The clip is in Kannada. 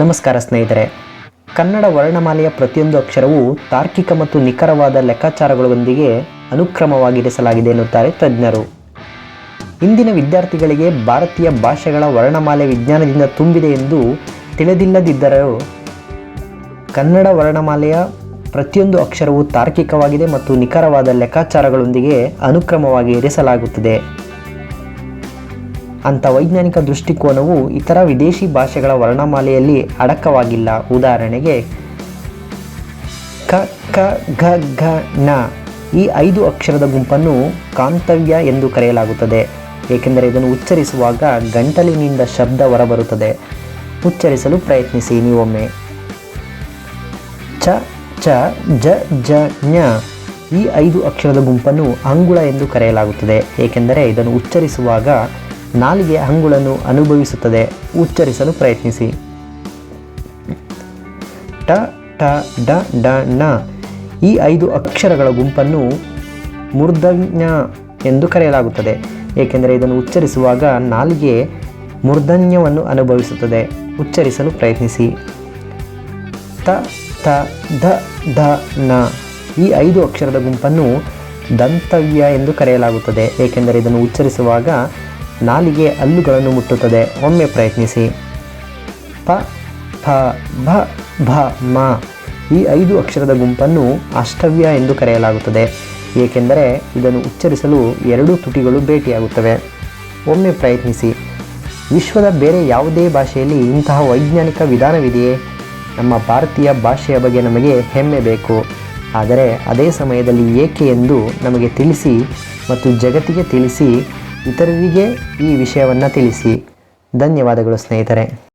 ನಮಸ್ಕಾರ ಸ್ನೇಹಿತರೆ. ಕನ್ನಡ ವರ್ಣಮಾಲೆಯ ಪ್ರತಿಯೊಂದು ಅಕ್ಷರವು ತಾರ್ಕಿಕ ಮತ್ತು ನಿಖರವಾದ ಲೆಕ್ಕಾಚಾರಗಳೊಂದಿಗೆ ಅನುಕ್ರಮವಾಗಿ ಇರಿಸಲಾಗಿದೆ ಎನ್ನುತ್ತಾರೆ ತಜ್ಞರು. ಇಂದಿನ ವಿದ್ಯಾರ್ಥಿಗಳಿಗೆ ಭಾರತೀಯ ಭಾಷೆಗಳ ವರ್ಣಮಾಲೆ ವಿಜ್ಞಾನದಿಂದ ತುಂಬಿದೆ ಎಂದು ತಿಳಿದಿಲ್ಲದಿದ್ದರೂ ಕನ್ನಡ ವರ್ಣಮಾಲೆಯ ಪ್ರತಿಯೊಂದು ಅಕ್ಷರವು ತಾರ್ಕಿಕವಾಗಿದೆ ಮತ್ತು ನಿಖರವಾದ ಲೆಕ್ಕಾಚಾರಗಳೊಂದಿಗೆ ಅನುಕ್ರಮವಾಗಿ ಇರಿಸಲಾಗುತ್ತದೆ ಅಂಥ ವೈಜ್ಞಾನಿಕ ದೃಷ್ಟಿಕೋನವು ಇತರ ವಿದೇಶಿ ಭಾಷೆಗಳ ವರ್ಣಮಾಲೆಯಲ್ಲಿ ಅಡಕವಾಗಿಲ್ಲ. ಉದಾಹರಣೆಗೆ, ಕ ಕ, ಘ ಘ, ನ ಈ ಐದು ಅಕ್ಷರದ ಗುಂಪನ್ನು ಕಾಂತವ್ಯ ಎಂದು ಕರೆಯಲಾಗುತ್ತದೆ. ಏಕೆಂದರೆ ಇದನ್ನು ಉಚ್ಚರಿಸುವಾಗ ಗಂಟಲಿನಿಂದ ಶಬ್ದ ಹೊರಬರುತ್ತದೆ. ಉಚ್ಚರಿಸಲು ಪ್ರಯತ್ನಿಸಿ ನೀವೊಮ್ಮೆ. ಚ ಚ, ಜ ಜ ಞ ಈ ಐದು ಅಕ್ಷರದ ಗುಂಪನ್ನು ಅಂಗುಳ ಎಂದು ಕರೆಯಲಾಗುತ್ತದೆ. ಏಕೆಂದರೆ ಇದನ್ನು ಉಚ್ಚರಿಸುವಾಗ ನಾಲಿಗೆ ಅಂಗುಳನ್ನು ಅನುಭವಿಸುತ್ತದೆ. ಉಚ್ಚರಿಸಲು ಪ್ರಯತ್ನಿಸಿ. ಟ ಟ ಡ ಡ, ಣ. ಈ ಐದು ಅಕ್ಷರಗಳ ಗುಂಪನ್ನು ಮೂರ್ಧನ್ಯ ಎಂದು ಕರೆಯಲಾಗುತ್ತದೆ. ಏಕೆಂದರೆ ಇದನ್ನು ಉಚ್ಚರಿಸುವಾಗ ನಾಲಿಗೆ ಮೂರ್ಧನ್ಯವನ್ನು ಅನುಭವಿಸುತ್ತದೆ. ಉಚ್ಚರಿಸಲು ಪ್ರಯತ್ನಿಸಿ. ತ ತ ಧ ಧ, ನ. ಈ ಐದು ಅಕ್ಷರದ ಗುಂಪನ್ನು ದಂತವ್ಯ ಎಂದು ಕರೆಯಲಾಗುತ್ತದೆ. ಏಕೆಂದರೆ ಇದನ್ನು ಉಚ್ಚರಿಸುವಾಗ ನಾಲಿಗೆ ಹಲ್ಲುಗಳನ್ನು ಮುಟ್ಟುತ್ತದೆ. ಒಮ್ಮೆ ಪ್ರಯತ್ನಿಸಿ. ಪ ಫ ಭ ಭ, ಮ. ಈ ಐದು ಅಕ್ಷರದ ಗುಂಪನ್ನು ಅಷ್ಟವ್ಯ ಎಂದು ಕರೆಯಲಾಗುತ್ತದೆ. ಏಕೆಂದರೆ ಇದನ್ನು ಉಚ್ಚರಿಸಲು ಎರಡೂ ತುಟಿಗಳು ಭೇಟಿಯಾಗುತ್ತವೆ. ಒಮ್ಮೆ ಪ್ರಯತ್ನಿಸಿ. ವಿಶ್ವದ ಬೇರೆ ಯಾವುದೇ ಭಾಷೆಯಲ್ಲಿ ಇಂತಹ ವೈಜ್ಞಾನಿಕ ವಿಧಾನವಿದೆಯೇ? ನಮ್ಮ ಭಾರತೀಯ ಭಾಷೆಯ ಬಗ್ಗೆ ನಮಗೆ ಹೆಮ್ಮೆ ಬೇಕು. ಆದರೆ ಅದೇ ಸಮಯದಲ್ಲಿ ಏಕೆ ಎಂದು ನಮಗೆ ತಿಳಿಸಿ ಮತ್ತು ಜಗತ್ತಿಗೆ ತಿಳಿಸಿ ಇತರರಿಗೆ ಈ ವಿಷಯವನ್ನು ತಿಳಿಸಿ. ಧನ್ಯವಾದಗಳು ಸ್ನೇಹಿತರೆ.